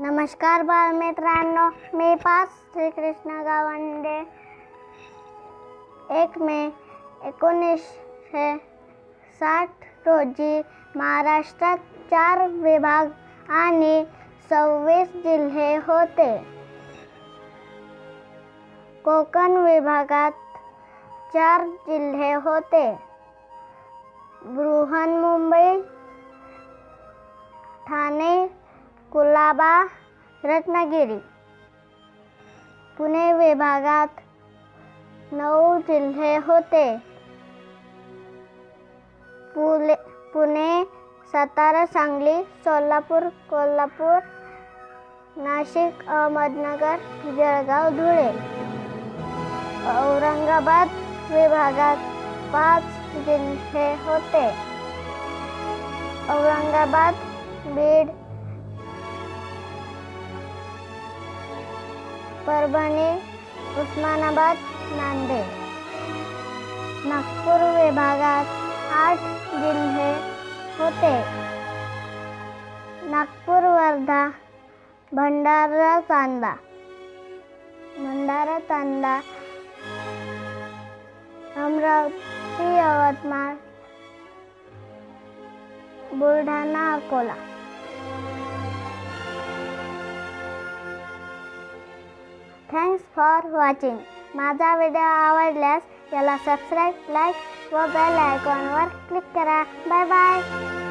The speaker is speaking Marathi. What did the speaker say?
नमस्कार बालमित्रांनो मी पाच श्रीकृष्ण गावंडे. एक मे एकोणीसशे साठ रोजी महाराष्ट्रात चार विभाग आणि सव्वीस जिल्हे होते. कोकण विभागात चार जिल्हे होते. बृहन्मुंबई ठाणे कुलाबा रत्नागिरी. पुणे विभागात नऊ जिल्हे होते. पुले पुणे सातारा सांगली सोलापूर कोल्हापूर नाशिक अहमदनगर जळगाव धुळे. औरंगाबाद विभागात पाच जिल्हे होते. औरंगाबाद बीड परभणी उस्मानाबाद नांदेड. नागपूर विभागात आठ जिल्हे होते. Nagpur Wardha Bhandara Chanda. Bhandara Chanda Amravati Yavatmal Buldhana Akola. Thanks for watching माझा व्हिडिओ आवडल्यास याला सबस्क्राईब लाईक व बेल आयकॉनवर क्लिक करा. Bye bye